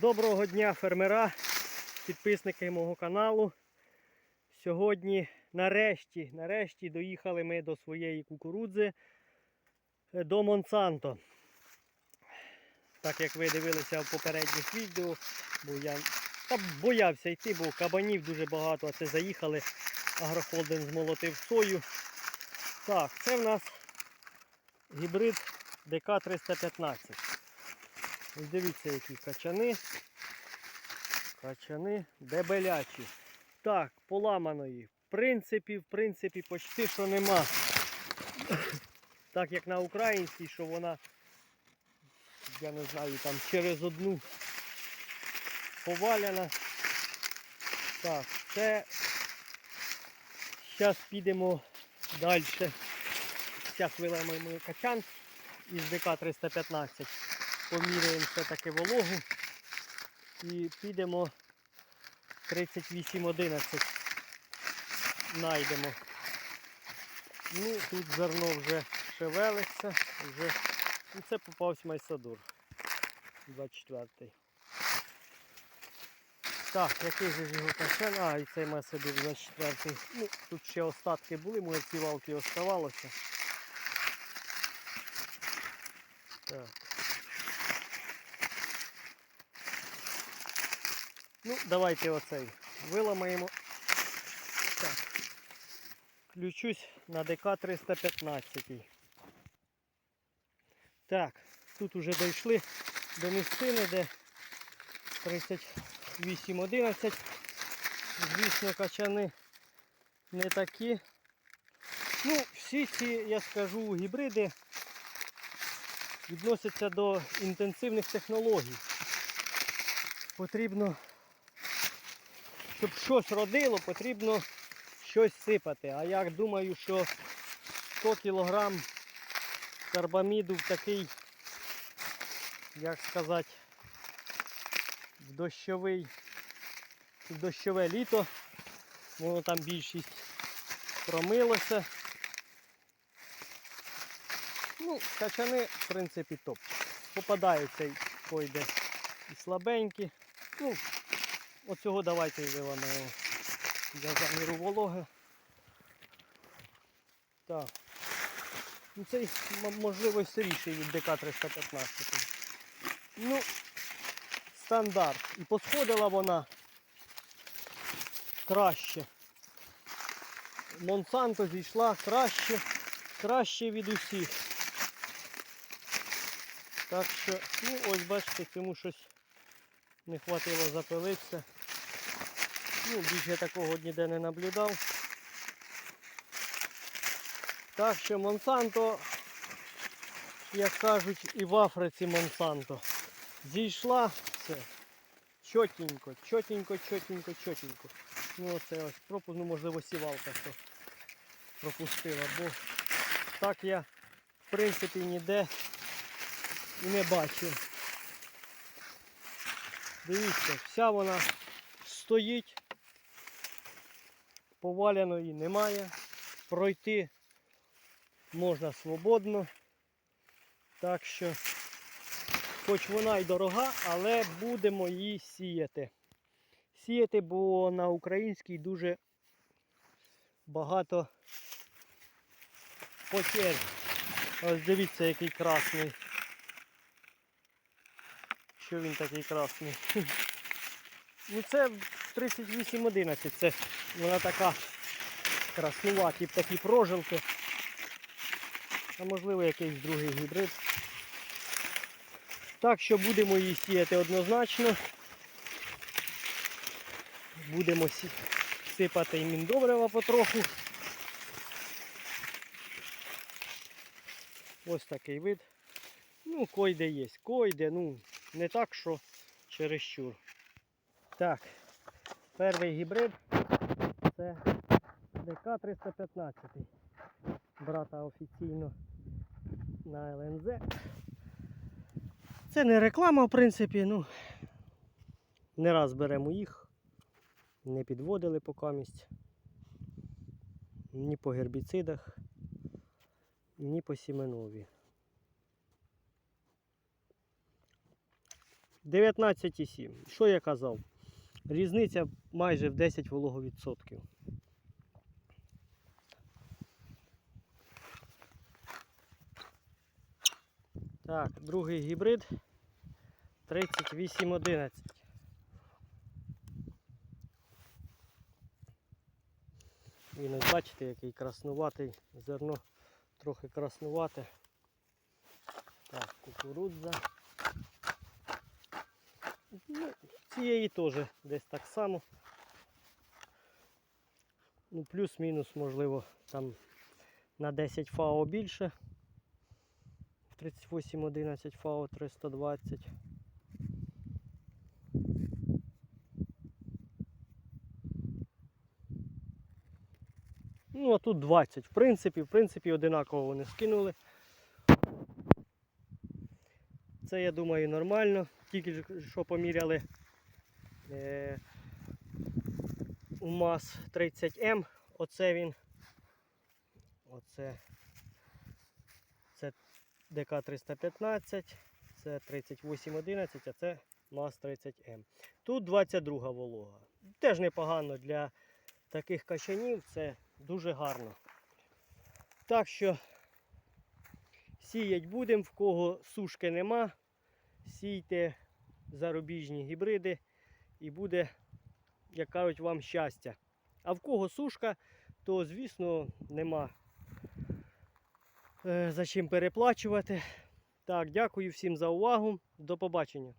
Доброго дня, фермера, підписники мого каналу. Сьогодні нарешті, нарешті доїхали ми до своєї кукурудзи е, до Монсанто. Так як ви дивилися в попередніх відео, бо я та боявся йти, бо кабанів дуже багато, а це заїхали. Агрохолдинг змолотив сою. Так, це в нас гібрид ДК-315. Ось дивіться, які качани. Качани дебелячі. Так, поламаної. В принципі, в принципі, почти що нема. Так як на українській, що вона, я не знаю, там через одну поваляна. Так, це зараз підемо далі. Зараз виламаємо качан із ДК-315 поміряємо все-таки вологу і підемо 3811 знайдемо. Ну, тут зерно вже шевелиться, вже ну, це попався майсадур 24-й. Так, який же його кашан? А, і цей майсадур 24-й. Ну, тут ще остатки були, може ці валки оставалося. Так. Ну, давайте оцей виламаємо. Так. Включусь на ДК 315. Так, тут уже дійшли до місцини, де 3811. Звісно, качани не такі. Ну, всі ці, я скажу, гібриди відносяться до інтенсивних технологій. Потрібно щоб щось родило, потрібно щось сипати. А я думаю, що 100 кг карбаміду в такий, як сказати, в дощовий, в дощове літо, воно там більшість промилося. Ну, качани, в принципі, топ. Попадаються пойде і слабенькі. Ну, Оцього давайте і виламаємо для заміру вологи. Так. Ну Цей можливо сиріший від ДК-315. Ну, стандарт. І посходила вона краще. Монсанто зійшла краще, краще від усіх. Так що, ну ось бачите, цьому щось не хватило запилитися. Ну, більше такого ніде не наблюдав. Так що Монсанто, як кажуть, і в Африці Монсанто. Зійшла все. Чотенько, чотенько, чотенько, чотенько. Ну оце ось пропуск, ну можливо сівалка що пропустила, бо так я в принципі ніде і не бачив. Дивіться, вся вона стоїть, поваляної немає. Пройти можна свободно. Так що, хоч вона й дорога, але будемо її сіяти. Сіяти, бо на українській дуже багато потерь. Ось дивіться, який красний. Що він такий красний? Ну це 3811, це вона така краснуваті, такі прожилки. А можливо якийсь другий гібрид. Так що будемо її сіяти однозначно. Будемо сипати і міндобрива потроху. Ось такий вид. Ну, койде є, койде, ну, не так, що чересчур. Так, перший гібрид це ДК-315. Брата офіційно на ЛНЗ. Це не реклама, в принципі, ну не раз беремо їх, не підводили покамість. Ні по гербіцидах, ні по сіменові. 19,7. Що я казав? Різниця майже в 10 вологовідсотків. Так, другий гібрид 3811. Він бачите, який краснуватий, зерно трохи краснувате. Так, кукурудза. Ну, цієї теж десь так само. Ну, плюс-мінус, можливо, там на 10 ФАО більше. 3811 ФАО 320. Ну, а тут 20. В принципі, в принципі, одинаково вони скинули. Це, я думаю, нормально. Тільки що поміряли е, УМАЗ 30М. Оце він. Оце. Це ДК 315, це 3811, а це МАЗ 30М. Тут 22 волога. Теж непогано для таких качанів, це дуже гарно. Так що сіять будемо, в кого сушки нема, сійте зарубіжні гібриди і буде, як кажуть, вам щастя. А в кого сушка, то звісно нема е, за чим переплачувати. Так, дякую всім за увагу. До побачення.